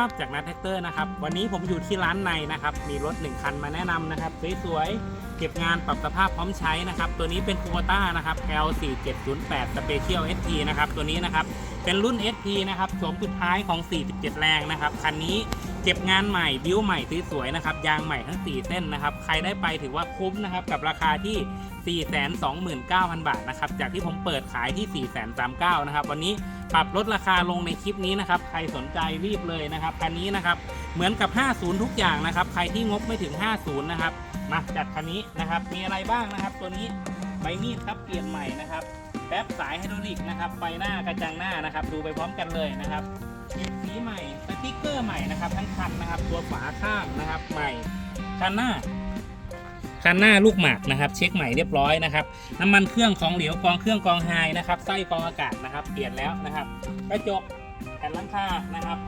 ับจากนัทแท็กเตอร์นะครับ วันนี้ผมอยู่ที่ร้านในนะครับ มีรถ 1 คันมาแนะนำนะครับ สวยๆ เก็บงานปรับสภาพพร้อมใช้นะครับ ตัวนี้เป็นโคต้านะครับ L4708 Special ST นะครับ ตัวนี้นะครับ เป็นรุ่น SP นะครับโฉมสุดท้ายของ 47 แรงนะครับ คันนี้เก็บงานใหม่ บิวใหม่สวยๆนะครับ ยางใหม่ทั้ง 4 เส้นนะครับ ใครได้ไปถือว่าคุ้มนะครับ กับราคาที่ 429,000 บาทนะครับ จากที่ผมเปิดขายที่ 439,000นะครับ วันนี้ปรับลดราคาลงในคลิปนี้นะครับ ใครสนใจรีบเลยนะครับ คันนี้นะครับ เหมือนกับ 50 ทุกอย่างนะครับ ใครที่งบไม่ถึง 50 นะครับ มาจัดคันนี้นะครับ มีอะไรบ้างนะครับ ตัวนี้ใบมีดครับเปลี่ยนใหม่นะครับ แป๊บสายไฮดรอลิกนะครับไฟหน้ากระจังหน้านะครับ ดูไปพร้อมกันเลยนะครับเก็บสีใหม่สติ๊กเกอร์ใหม่นะครับ ทั้งคันนะครับ ตัวฝาข้างนะครับ ใหม่คันหน้าคันหน้าลูกหมากนะครับ เช็คใหม่เรียบร้อยนะครับ น้ำมันเครื่องของเหลวกองเครื่องกองไฮนะครับไส้กองอากาศนะครับ เปลี่ยนแล้วนะครับกระจกแผ่นหลังคานะครับ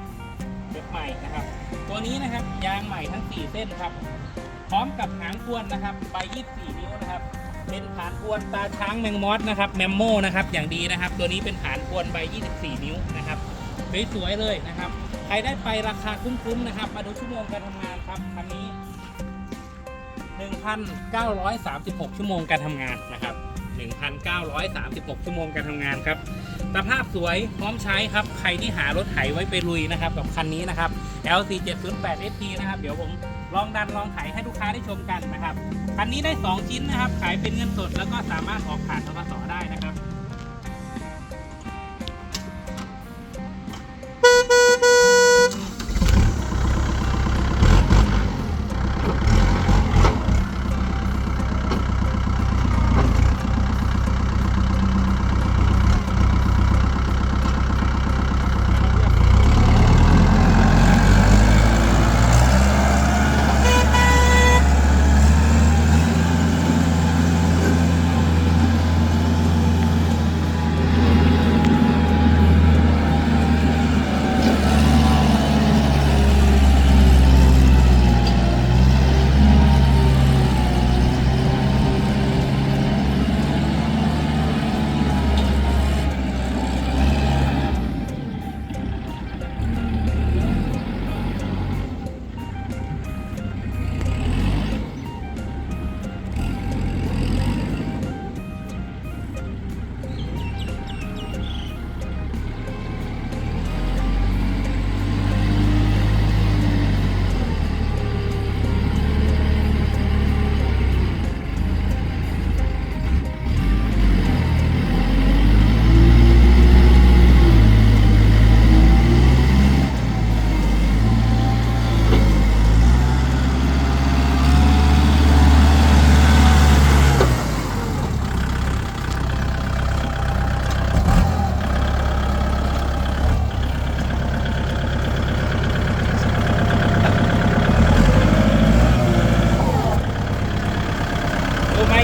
เก็บใหม่นะครับ ตัวนี้นะครับยางใหม่ทั้ง 4 เส้นครับ พร้อมกับหางกวนนะครับใบ24 นิ้วนะครับ เป็นฐานกวนตาช้างแมงมอสนะครับแมมโมนะครับอย่างดีนะครับ ตัวนี้เป็นฐานกวนใบ 24 นิ้วนะครับสวยๆเลยนะครับใครได้ไปราคาคุ้มๆนะครับ มาดูชั่วโมงการทำงานครับคันนี้ 1,936 ชั่วโมงการทำงานนะครับ 1,936 ชั่วโมงการทำงานครับสภาพสวยพร้อมใช้ครับ ใครที่หารถไถไว้ไปลุยนะครับกับคันนี้นะครับ L4708 SP นะครับ เดี๋ยวผม ลองดันลองไถให้ลูกค้าได้ชมกันนะครับคันนี้ได้ 2 ชิ้นนะครับ ขายเป็นเงินสดแล้วก็สามารถออกผ่านทกสได้นะครับ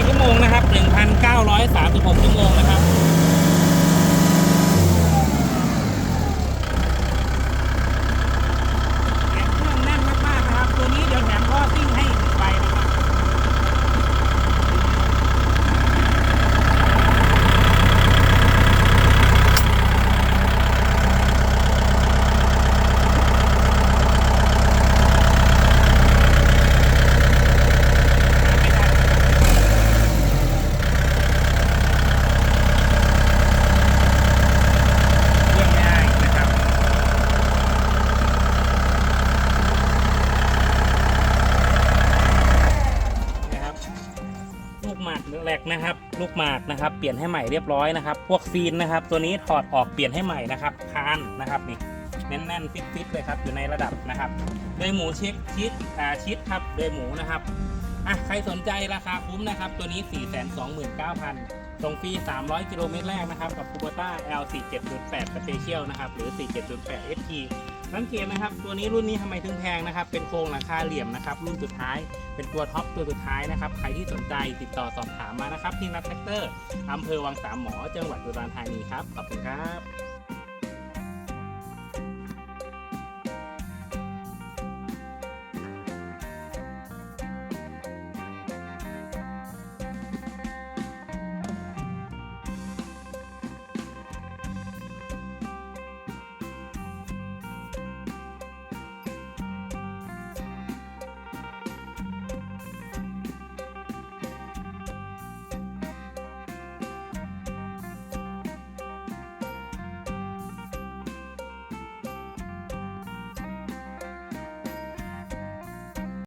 ชั่วโมงนะครับ 1,936 ชั่วโมงนะครับ แถมเครื่องแน่นมากๆนะครับ ตัวนี้เดี๋ยวแถมท่อซิ่งให้อีกใบนะครับ เรื่องง่ายนะครับ นะครับ ลูกหมาก แหลกนะครับ ลูกหมากนะครับ เปลี่ยนให้ใหม่เรียบร้อยนะครับ พวกซีนนะครับ ตัวนี้ถอดออกเปลี่ยนให้ใหม่นะครับ คานนะครับนี่แน่นๆฟิตๆเลยครับอยู่ในระดับนะครับโดยหมูเช็คชิดอ่าชิดครับโดยหมูนะครับอะใครสนใจราคาคุ้มนะครับ ตัวนี้ 429,000ส่งฟรี 300 กิโลเมตรแรกนะครับ กับ Kubota L4708 Special นะครับ หรือ 47.8 ST สังเกตนะครับ ตัวนี้รุ่นนี้ทำไมถึงแพงนะครับ เป็นโครงหลังคาเหลี่ยมนะครับ รุ่นสุดท้าย เป็นตัวท็อปตัวสุดท้ายนะครับ ใครที่สนใจติดต่อสอบถามมานะครับ ที่นัทแท็กเตอร์อำเภอวังสามหมอ จังหวัดอุดรธานีครับ ขอบคุณครับ